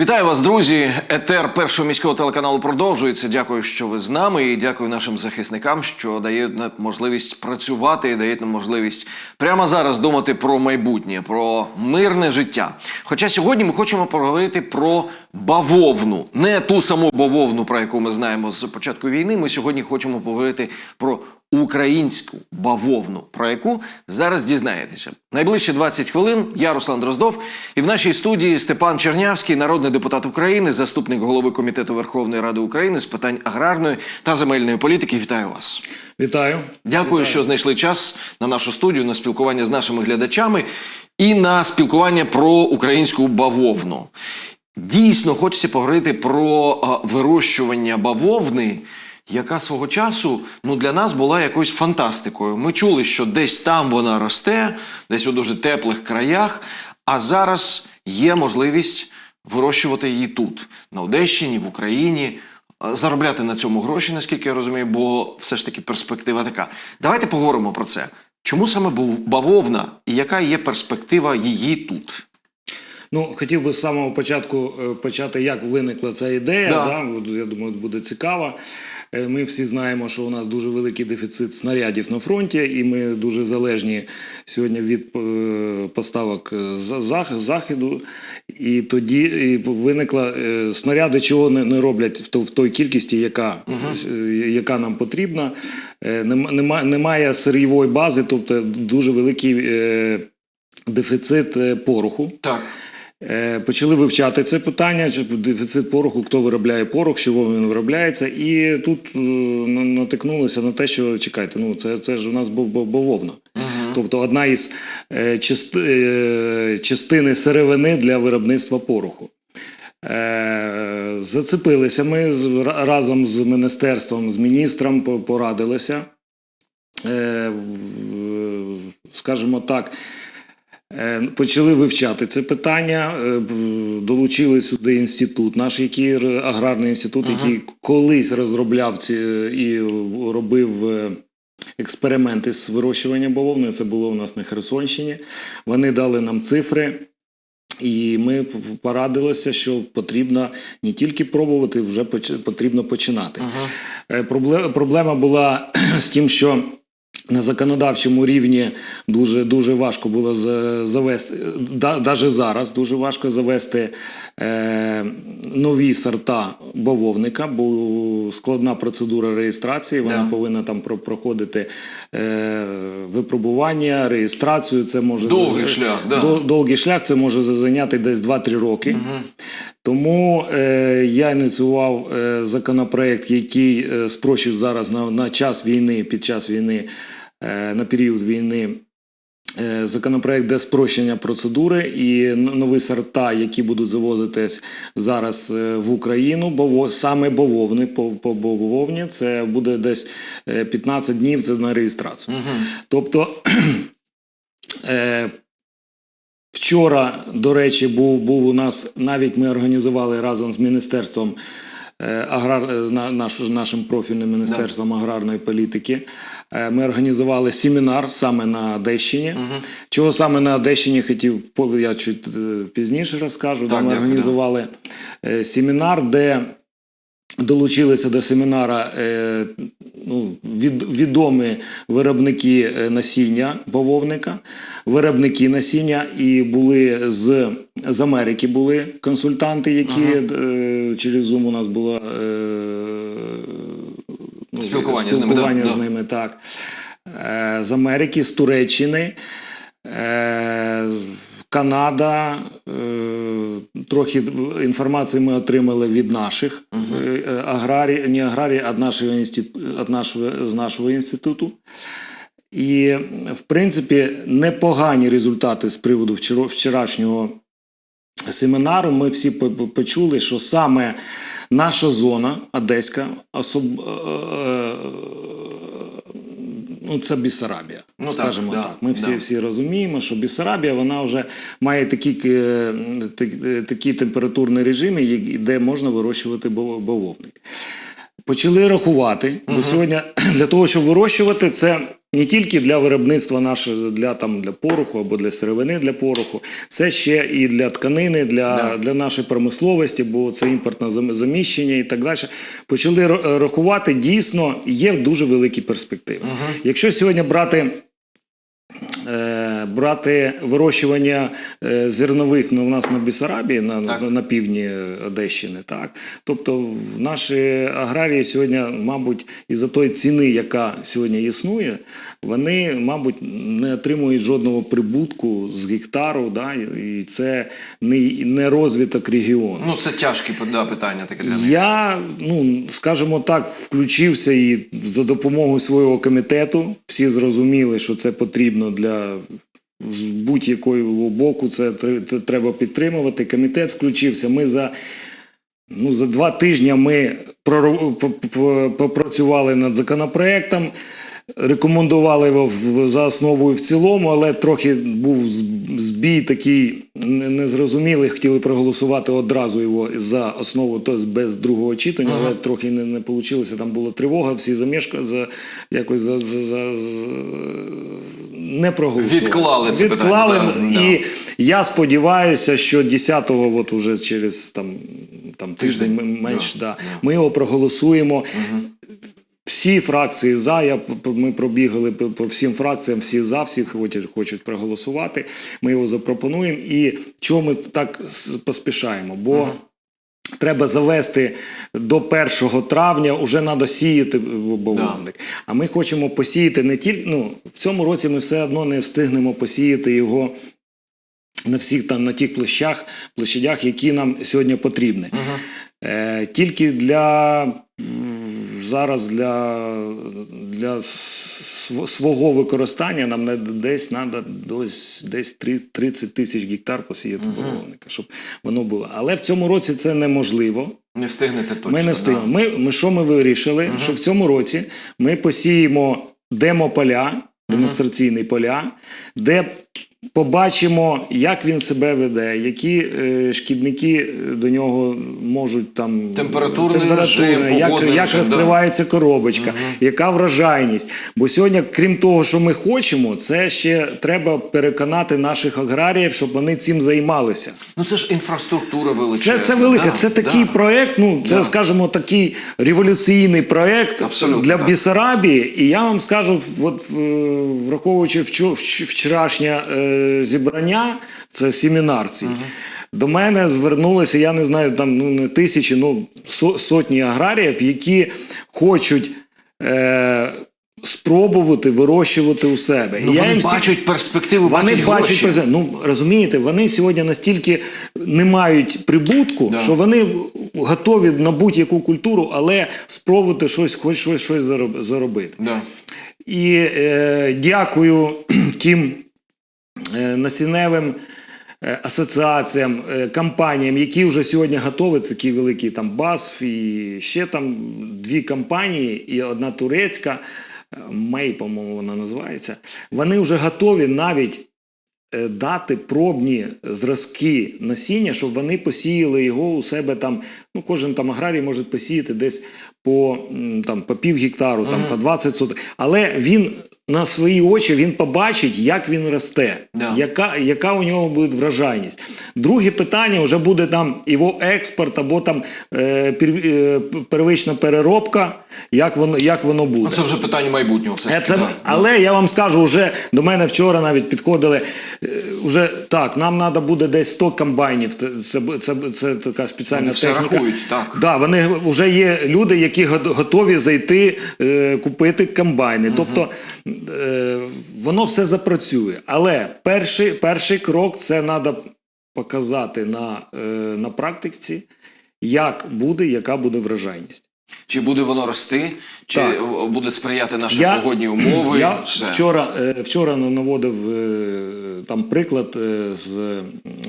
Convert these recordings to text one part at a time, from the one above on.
Вітаю вас, друзі. Етер першого міського телеканалу продовжується. Дякую, що ви з нами, і дякую нашим захисникам, що дають нам можливість працювати і дають нам можливість прямо зараз думати про майбутнє, про мирне життя. Хоча сьогодні ми хочемо поговорити про бавовну, не ту саму бавовну, про яку ми знаємо з початку війни. Ми сьогодні хочемо поговорити про українську бавовну, про яку зараз дізнаєтеся. Найближчі 20 хвилин. Я Руслан Дроздов, і в нашій студії Степан Чернявський, народний депутат України, заступник голови комітету Верховної Ради України з питань аграрної та земельної політики. Вітаю вас. Вітаю. Дякую, що знайшли час на нашу студію, на спілкування з нашими глядачами і на спілкування про українську бавовну. Дійсно, хочеться поговорити про вирощування бавовни, яка свого часу ну, для нас була якоюсь фантастикою. Ми чули, що десь там вона росте, десь у дуже теплих краях, а зараз є можливість вирощувати її тут, на Одещині, в Україні. Заробляти на цьому гроші, наскільки я розумію, бо все ж таки перспектива така. Давайте поговоримо про це. Чому саме бав- бавовна і яка є перспектива її тут? Ну, хотів би з самого початку е, почати, як виникла ця ідея. Да. Да. Я думаю, буде цікаво. Е, Ми всі знаємо, що у нас дуже великий дефіцит снарядів на фронті, і ми дуже залежні сьогодні від е, поставок з заходу. І тоді виникла снаряди, чого не, роблять в, той кількості, яка, е, яка нам потрібна. Е, нема- нема- немає сирійової бази, тобто дуже великий. Дефіцит пороху. Так. Е, Почали вивчати це питання, чи дефіцит пороху, хто виробляє порох, чого він виробляється. І тут е, натикнулися на те, що чекайте, ну це, це ж у нас бав- бав- бавовна. Тобто одна із е, част, е, частини сировини для виробництва пороху. Е, Зацепилися ми з- разом з міністерством, з міністром порадилися. Е, Скажімо так, Почали вивчати це питання, е, долучили сюди інститут, наш який аграрний інститут, який колись розробляв ці е, і робив е, експерименти з вирощування бавовни. Це було у нас на Херсонщині. Вони дали нам цифри. І ми порадилися, що потрібно не тільки пробувати, вже потрібно починати. Е, пробле- Проблема була з тим, що на законодавчому рівні дуже дуже важко було завести, да, навіть зараз дуже важко завести е, нові сорта бавовника, бо складна процедура реєстрації. Вона Да. повинна там про- проходити е, випробування, реєстрацію. Це може Довгий за- шлях, да. до- довгий шлях. Це може зайняти десь 2-3 роки. Тому е, я ініціював е, законопроект, який е, спрощив зараз на, на час війни, під час війни, е, на період війни. е, Законопроект де спрощення процедури і нові сорта, які будуть завозитись зараз е, в Україну, бо саме бавовни по, по бавовні, це буде десь е, 15 днів це на реєстрацію. Тобто е, Вчора, до речі, був, був у нас навіть ми організували разом з міністерством е, аграр, е, наш, нашим профільним міністерством аграрної політики. е, Ми організували семінар саме на Одещині. Чого саме на Одещині хотів, я чуть пізніше розкажу. Так, ми дякую, організували да. семінар, де долучилися до семінара е, ну, від, відомі виробники е, насіння бавовника, виробники насіння, і були з, з Америки були консультанти, які е, через Zoom у нас було ну, Спілкування з ними, да, спілкування да. так. З Америки, з Туреччини. Е, Канада, е, трохи інформації ми отримали від наших е, аграрій, не аграрій, а нашого інститу, нашого, з нашого інституту. І, в принципі, непогані результати з приводу вчорашнього семінару. Ми всі по- по- почули, що саме наша зона Одеська, особ... ну, це Бісарабія. Ну, так, скажімо да, так. Ми всі, да. всі розуміємо, що Бісарабія вона вже має такі, е, так- е, такі температурні режими, де можна вирощувати бав- бавовник. Почали рахувати, бо сьогодні для того, щоб вирощувати, це не тільки для виробництва нашого для там для пороху або для сировини для пороху, це ще і для тканини, для, Да. для нашої промисловості, бо це імпортне заміщення і так далі. Почали рахувати дійсно є дуже великі перспективи. Якщо сьогодні брати. Е, Брати вирощування е, зернових ну, у нас на Бісарабії, на, Так. на півдні Одещини, так. Тобто в наші аграрії сьогодні, мабуть, із-за тої ціни, яка сьогодні існує, вони, мабуть, не отримують жодного прибутку з гектару, да, і це не, не розвиток регіону. Ну, це тяжке да, питання таке для них. Я, ну скажімо так, включився і за допомогою свого комітету. Всі зрозуміли, що це потрібно для з будь-якого боку. Це тр- тр- треба підтримувати. Комітет включився. Ми за. Ну, за два тижні ми попрацювали над законопроектом, рекомендували його в- за основу і в цілому, але трохи був збій такий незрозумілий. Хотіли проголосувати одразу його за основу, тобто без другого читання, але трохи не, не вийшло. Там була тривога, всі замішка за якось за, за, за, не проголосували. Відклали це Відклали, питання, да, і я сподіваюся, що 10-го, от уже через там, там тиждень Тиждень, менш, да, ми його проголосуємо. Всі фракції за. Я ми пробігали по, всім фракціям, всі за, всі хочуть, хочуть проголосувати. Ми його запропонуємо. І чому ми так поспішаємо? Бо треба завести до 1 травня, вже треба сіяти бавовник. А ми хочемо посіяти не тільки. Ну, в цьому році ми все одно не встигнемо посіяти його на всіх там на тих площах, площадях, які нам сьогодні потрібні. Е, тільки для зараз для, для свого використання нам десь треба десь, десь 30 тисяч гектар посіяти бавовника, щоб воно було. Але в цьому році це неможливо. Не встигнете точно. Ми не да. Ми, ми що ми вирішили? Що в цьому році ми посіємо демо-поля, демонстраційні поля, де побачимо, як він себе веде, які е, шкідники до нього можуть там Температурний режим, як, погодний як режим, розкривається коробочка, яка вражайність. Бо сьогодні, крім того, що ми хочемо, це ще треба переконати наших аграріїв, щоб вони цим займалися. Ну це ж інфраструктура величезна. Це, це велике, да, це такий да. проект, ну це, Да. скажімо, такий революційний проект Абсолютно, для так. Бісарабії. І я вам скажу, от е, враховуючи вчо- вч- вчорашнє е, зібрання, це семінарці. До мене звернулися, я не знаю, там ну не тисячі, ну со- сотні аграріїв, які хочуть. Е, Спробувати вирощувати у себе. Ну, І я вони їм всі- бачать перспективу, вони бачать, бачать гроші. Ну розумієте, вони сьогодні настільки не мають прибутку, Да. що вони готові на будь-яку культуру, але спробувати щось, хоч щось, щось заробити. Да. І е, дякую тим е, насінневим е, асоціаціям, е, компаніям, які вже сьогодні готові, такі великі там BASF і ще там дві компанії, і одна турецька, е, Мей, по-моєму, вона називається. Вони вже готові навіть е, дати пробні зразки насіння, щоб вони посіяли його у себе там. Ну, кожен там аграрій може посіяти десь по, там, по пів гектару, там, по 20 соток. Але він на свої очі він побачить, як він росте, Да. яка, яка у нього буде вражайність. Друге питання вже буде там його експорт або там е, е, первична переробка, як воно, як воно буде. Ну, це вже питання майбутнього. Все Е, Це, да. але я вам скажу, вже до мене вчора навіть підходили. е, Вже так, нам треба буде десь 100 комбайнів. Це, це, це, це така спеціальна Вони все рахують, так. Да, вони вже є люди, які готові зайти е, купити комбайни. Тобто воно все запрацює. Але перший, перший крок це треба показати на, е, на практиці, як буде, яка буде вражайність. Чи буде воно рости, чи Так. е, буде сприяти наші Я- погодні умови? Я все. вчора, е, вчора наводив е, там приклад е, з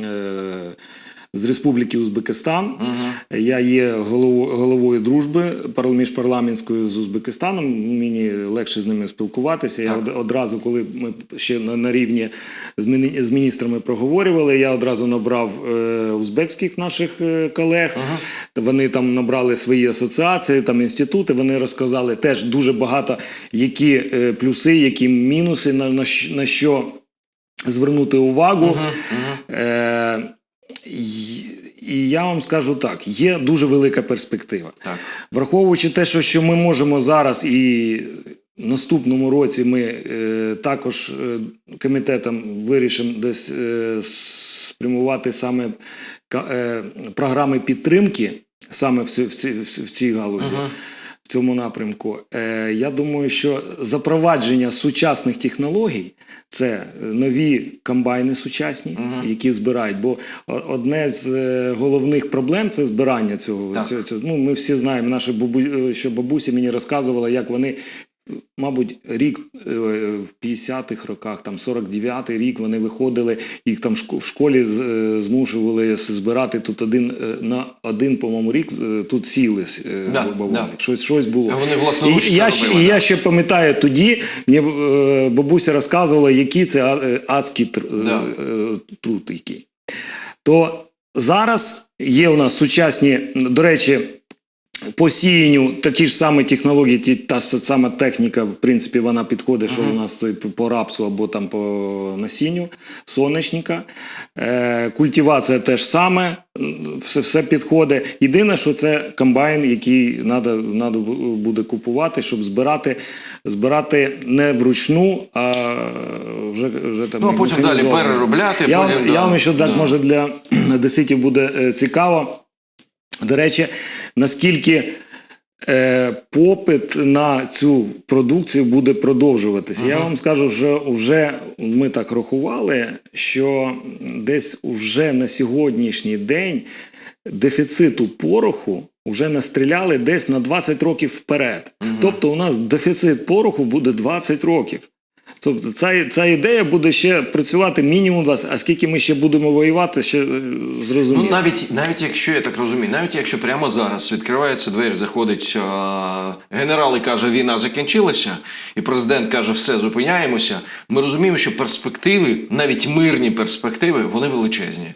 е, з Республіки Узбекистан. Я є голово- головою дружби парл- міжпарламентської з Узбекистаном. Мені легше з ними спілкуватися. Я од- одразу, коли ми ще на, на рівні з, міні- з міністрами проговорювали, я одразу набрав е, узбекських наших е, колег. Вони там набрали свої асоціації, там інститути. Вони розказали теж дуже багато, які е, плюси, які мінуси, на, на, на що звернути увагу. Е, й- і я вам скажу так: є дуже велика перспектива. Так. Враховуючи те, що, що ми можемо зараз і в наступному році ми е, також е, комітетом вирішимо десь е, спрямувати саме е, програми підтримки саме в, в, ці, в цій галузі. В цьому напрямку. Е, я думаю, що запровадження сучасних технологій це е, нові комбайни сучасні, які збирають. Бо одне з е, головних проблем це збирання цього. Так. цього, цього. Ну, ми всі знаємо, наші бабу, що бабусі мені розказувала, як вони. Мабуть, рік е, в 50-х роках, там 49-й рік вони виходили, їх там в школі е, змушували збирати тут один е, на один, по-моєму, рік тут сіли е, Да, да. Щось, щось було. А вони власноруч і, я, ще, робили, і я ще пам'ятаю тоді, мені бабуся розказувала, які це а- тр, е, Да. труд. То зараз є у нас сучасні, до речі, по сіянню такі ж самі технології, ті- та сама техніка, в принципі, вона підходить, що у нас то по- рапсу або там по насінню сонячника. Е, культивація теж саме, все, все підходить. Єдине, що це комбайн, який треба надо буде купувати, щоб збирати, збирати не вручну, а вже, вже там Ну, а потім далі переробляти, Я, потім, вам- да, я вам ще так, да. може, для деситів буде е, цікаво. До речі, наскільки е, попит на цю продукцію буде продовжуватися. Я вам скажу, що вже ми так рахували, що десь вже на сьогоднішній день дефіциту пороху вже настріляли десь на 20 років вперед. Тобто у нас дефіцит пороху буде 20 років. Тобто ця, ця ідея буде ще працювати мінімум 20, а скільки ми ще будемо воювати, ще е, зрозуміло. Ну, навіть, навіть якщо я так розумію, навіть якщо прямо зараз відкривається двері, заходить а, генерал і каже, війна закінчилася, і президент каже, все, зупиняємося. Ми розуміємо, що перспективи, навіть мирні перспективи, вони величезні.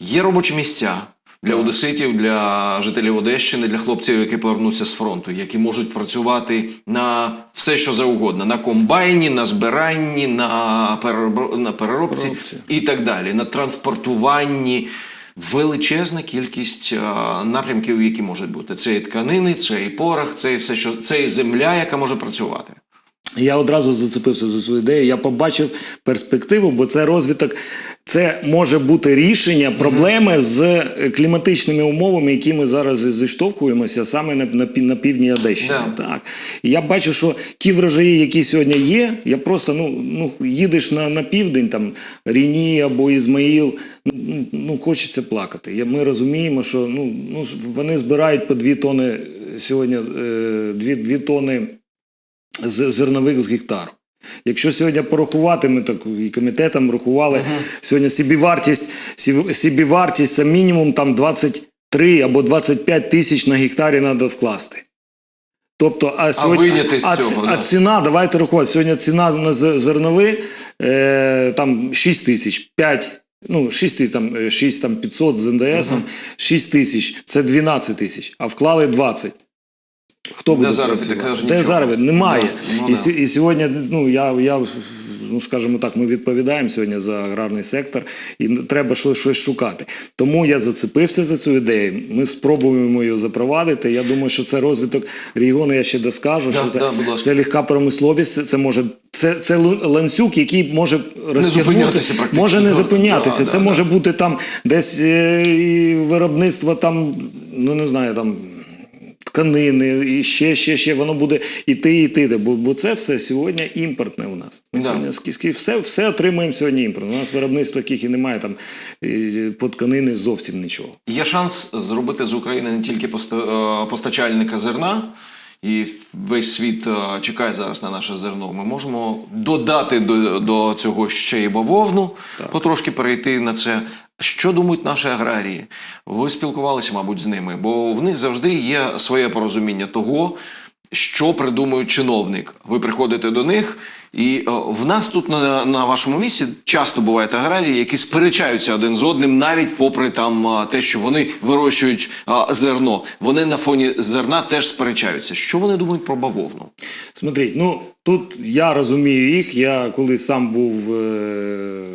Є робочі місця. Для одеситів, для жителів Одещини, для хлопців, які повернуться з фронту, які можуть працювати на все, що завгодно, на комбайні, на збиранні, на, перероб... на переробці Переробці. і так далі, на транспортуванні. Величезна кількість а, напрямків, які можуть бути. Це і тканини, це і порох, це і все, що це і земля, яка може працювати. Я одразу зацепився за свою ідею. Я побачив перспективу, бо це розвиток, це може бути рішення проблеми з е, кліматичними умовами, які ми зараз зіштовхуємося саме на, на, на півдні Одещини. Да. Так. І я бачу, що ті врожаї, які сьогодні є, я просто ну, ну їдеш на, на південь, там Ріні або Ізмаїл, ну, ну, ну хочеться плакати. Я, ми розуміємо, що ну, ну, вони збирають по дві тони сьогодні, е, дві, дві тони з зернових з гектару. Якщо сьогодні порахувати, ми так і комітетом рахували, сьогодні собівартість, собівартість це мінімум там 23 або 25 тисяч на гектарі треба вкласти. Тобто, а, сьогодні, з а, цього, а ціна, давайте рахувати, сьогодні ціна на з- зерновий е, там 6 тисяч, 5, ну 6, тисяч, там, е, 6 там 500 з НДСом, 6 тисяч, це 12 тисяч, а вклали 20. Хто Де буде заробіток? працювати? Теж Де заробіток? Немає. Да, ну і, да. і сьогодні, ну я, я ну скажімо так, ми відповідаємо сьогодні за аграрний сектор, і треба щось, щось шукати. Тому я зацепився за цю ідею. Ми спробуємо її запровадити. Я думаю, що це розвиток регіону. Я ще доскажу, Да, що це, да, будь це легка промисловість. Це може це, це ланцюг, який може розтягнути, може не зупинятися. да, це да, може бути там десь е, і виробництво там, ну не знаю, там тканини, і ще, ще, ще, воно буде іти, іти. Бо, бо це все сьогодні імпортне у нас. Ми Да. сьогодні все, все отримуємо сьогодні імпорт. У нас виробництво таких і немає там по тканини зовсім нічого. Є шанс зробити з України не тільки е, постачальника зерна, і весь світ е, чекає зараз на наше зерно. Ми можемо додати до, до цього ще й бавовну, потрошки перейти на це. Що думають наші аграрії? Ви спілкувалися, мабуть, з ними, бо в них завжди є своє порозуміння того, що придумує чиновник. Ви приходите до них, і е, в нас тут на, на вашому місці часто бувають аграрії, які сперечаються один з одним, навіть попри там е, те, що вони вирощують е, зерно. Вони на фоні зерна теж сперечаються. Що вони думають про бавовну? Смотріть, ну тут я розумію їх. Я коли сам був е-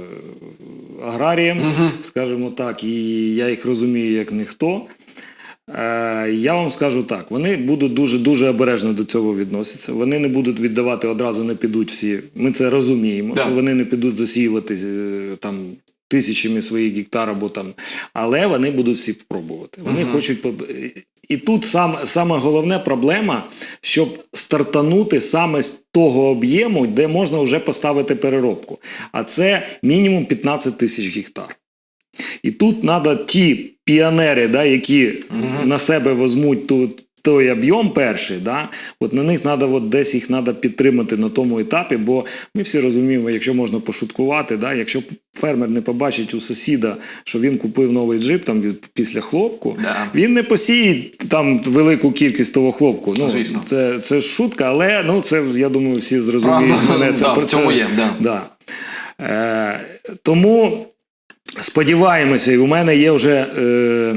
аграрієм, скажімо так, і я їх розумію як ніхто. Е, я вам скажу так: вони будуть дуже дуже обережно до цього відноситися. Вони не будуть віддавати одразу, не підуть всі. Ми це розуміємо, Да. що вони не підуть засіювати е, там. Тисячами своїх гектар або там, але вони будуть всі пробувати. Вони хочуть поб- і тут сам, саме головне проблема, щоб стартанути саме з того об'єму, де можна вже поставити переробку. А це мінімум 15 тисяч гектар. І тут треба ті піонери, да, які на себе візьмуть ту, той об'єм перший, да, от на них треба от десь їх треба підтримати на тому етапі, бо ми всі розуміємо, якщо можна пошуткувати, да, якщо фермер не побачить у сусіда, що він купив новий джип там від після хлопку, Да. він не посіє там велику кількість того хлопку. Ну, Звісно. Це, це шутка, але ну, це я думаю, всі зрозуміють мене. Це да, про в цьому це- є, да. Да. Е, тому сподіваємося, і у мене є вже, е,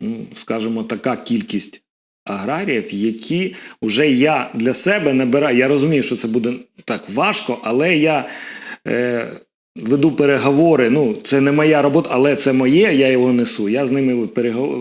ну, скажімо, така кількість аграріїв, які вже я для себе набираю. Я розумію, що це буде так важко, але я. Е, Веду переговори, ну це не моя робота, але це моє, я його несу. Я з ними переговор...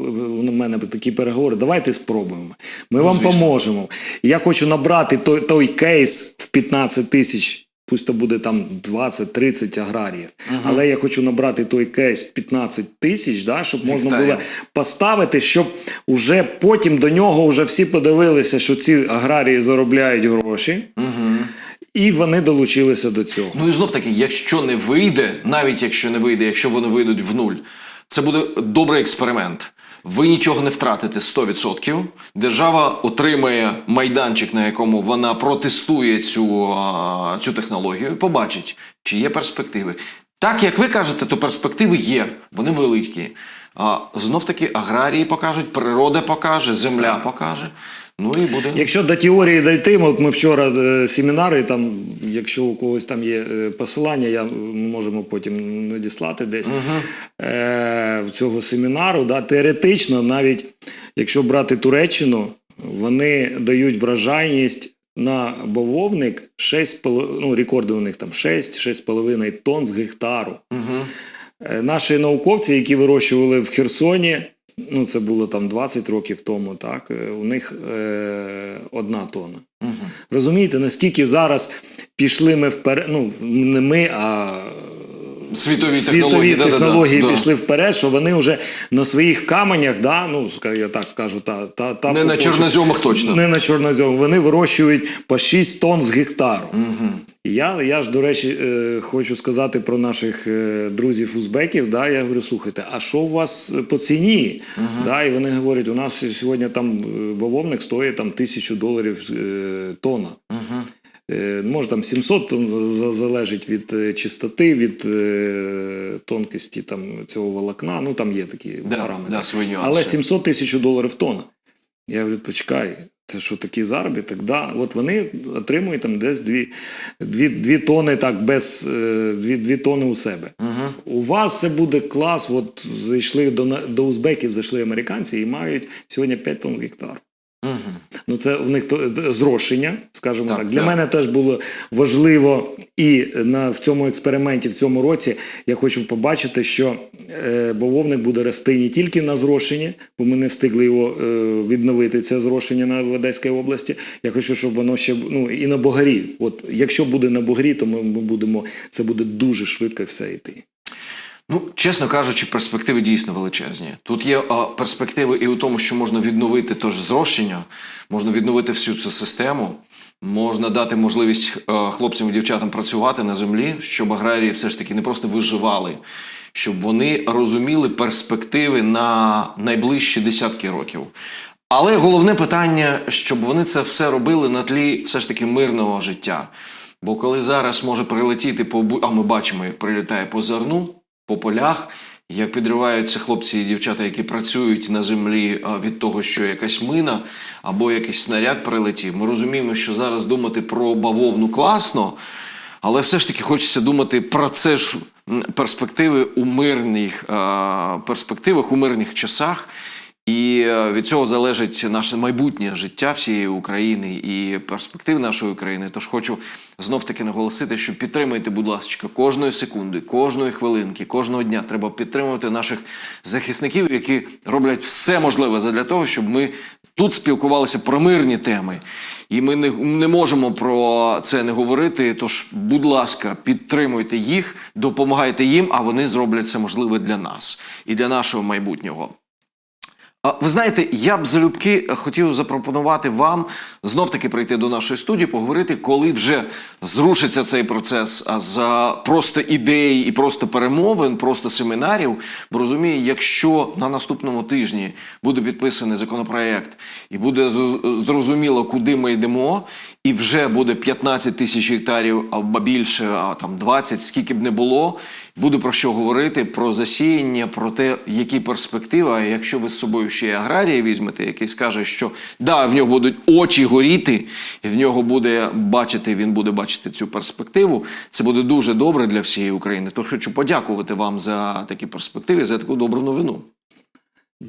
у мене такі переговори. Давайте спробуємо. Ми вам звісно. поможемо. Я хочу набрати той, той кейс в 15 тисяч, пусть то буде там 20-30 аграріїв. Але я хочу набрати той кейс 15 тисяч, да, щоб можна було поставити, щоб уже потім до нього вже всі подивилися, що ці аграрії заробляють гроші, і вони долучилися до цього. Ну і знов таки, якщо не вийде, навіть якщо не вийде, якщо вони вийдуть в нуль, це буде добрий експеримент. Ви нічого не втратите 100%. Держава отримає майданчик, на якому вона протестує цю, цю технологію, побачить, чи є перспективи. Так як ви кажете, то перспективи є, вони великі. А знов таки аграрії покажуть, природа покаже, земля покаже. Ну і буде. Якщо до теорії дійти, от ми вчора е, семінари, там, якщо у когось там є е, посилання, я ми можемо потім надіслати десь е, в цього семінару. Да, теоретично, навіть якщо брати Туреччину, вони дають вражайність на бавовник 6, ну, рекорди у них там 6-6,5 тонн з гектару. Е, Наші науковці, які вирощували в Херсоні, ну це було там 20 років тому, так, е, у них е, одна тонна. Розумієте, наскільки зараз пішли ми вперед, ну не ми, а Світові, світові технології, технології да. пішли вперед, що вони вже на своїх каменях, да, ну я так скажу, та, та, та Не на чорнозьомах точно. не на чорнозьом. Вони вирощують по 6 тонн з гектару. І я, я ж, до речі, е, хочу сказати про наших е, друзів узбеків. Да, я говорю, слухайте, а що у вас по ціні? Да, і вони говорять, у нас сьогодні там е, бавовник стоїть там тисячу доларів е, тонна. Е, Може там 700 там, залежить від е, чистоти, від е, тонкості там, цього волокна. Ну там є такі Да, параметри. да, свої. Але 700 тисяч доларів тонна. Я говорю, почекай, це що такий заробіток? Да. От вони отримують там десь 2, 2, 2 тони так, без 2, 2 тони у себе. У вас це буде клас. От зайшли до, до узбеків, зайшли американці і мають сьогодні 5 тонн з гектару. Ну, це в них то зрошення, скажімо Так, так. Для так. мене теж було важливо і на в цьому експерименті, в цьому році, я хочу побачити, що е, бавовник буде рости не тільки на зрошенні, бо ми не встигли його е, відновити. Це зрошення на в Одеській області. Я хочу, щоб воно ще ну і на Богарі. От якщо буде на Богарі, то ми, ми будемо це буде дуже швидко все йти. Ну, чесно кажучи, перспективи дійсно величезні. Тут є а, перспективи і у тому, що можна відновити теж зрощення, можна відновити всю цю систему, можна дати можливість а, хлопцям і дівчатам працювати на землі, щоб аграрії все ж таки не просто виживали, щоб вони розуміли перспективи на найближчі десятки років. Але головне питання, щоб вони це все робили на тлі все ж таки мирного життя. Бо коли зараз може прилетіти по а ми бачимо, як прилітає по зерну, по полях, як підриваються хлопці і дівчата, які працюють на землі від того, що якась мина або якийсь снаряд прилетів. Ми розуміємо, що зараз думати про бавовну класно, але все ж таки хочеться думати про це ж перспективи у мирних перспективах, у мирних часах. І е, від цього залежить наше майбутнє життя всієї України і перспектив нашої України. Тож хочу знов таки наголосити, що підтримуйте, будь ласка, кожної секунди, кожної хвилинки, кожного дня треба підтримувати наших захисників, які роблять все можливе для того, щоб ми тут спілкувалися про мирні теми. І ми не, не можемо про це не говорити. Тож, будь ласка, підтримуйте їх, допомагайте їм, а вони зроблять це можливе для нас і для нашого майбутнього. Ви знаєте, я б залюбки хотів запропонувати вам знов таки прийти до нашої студії, поговорити, коли вже зрушиться цей процес з просто ідей і просто перемовин, просто семінарів. Бо розумію, якщо на наступному тижні буде підписаний законопроект і буде зрозуміло, куди ми йдемо, і вже буде 15 тисяч гектарів або більше, а там 20, скільки б не було. Буде про що говорити, про засіяння, про те, які перспективи. А якщо ви з собою ще й аграрія візьмете, який скаже, що да, в нього будуть очі горіти, і в нього буде бачити, він буде бачити цю перспективу. Це буде дуже добре для всієї України. Тож хочу подякувати вам за такі перспективи, за таку добру новину.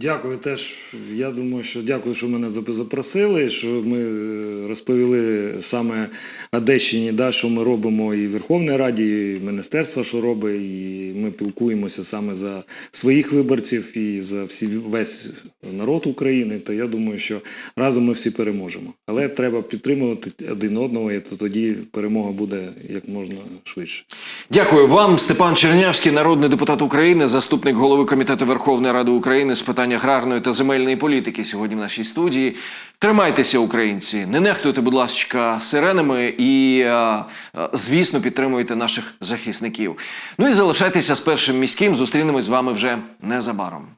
Дякую теж. Я думаю, що дякую, що мене запросили, що ми е, розповіли саме Одещині, да, що ми робимо і в Верховній Раді, і міністерство, що робить, і ми пілкуємося саме за своїх виборців і за всі весь народ України. То я думаю, що разом ми всі переможемо. Але треба підтримувати один одного, і то тоді перемога буде як можна швидше. Дякую вам, Степан Чернявський, народний депутат України, заступник голови комітету Верховної Ради України з питань аграрної та земельної політики. Сьогодні в нашій студії. Тримайтеся, українці, не нехтуйте, будь ласка, сиренами і, е, е, звісно, підтримуйте наших захисників. Ну і залишайтеся з першим міським. Зустрінемось з вами вже незабаром.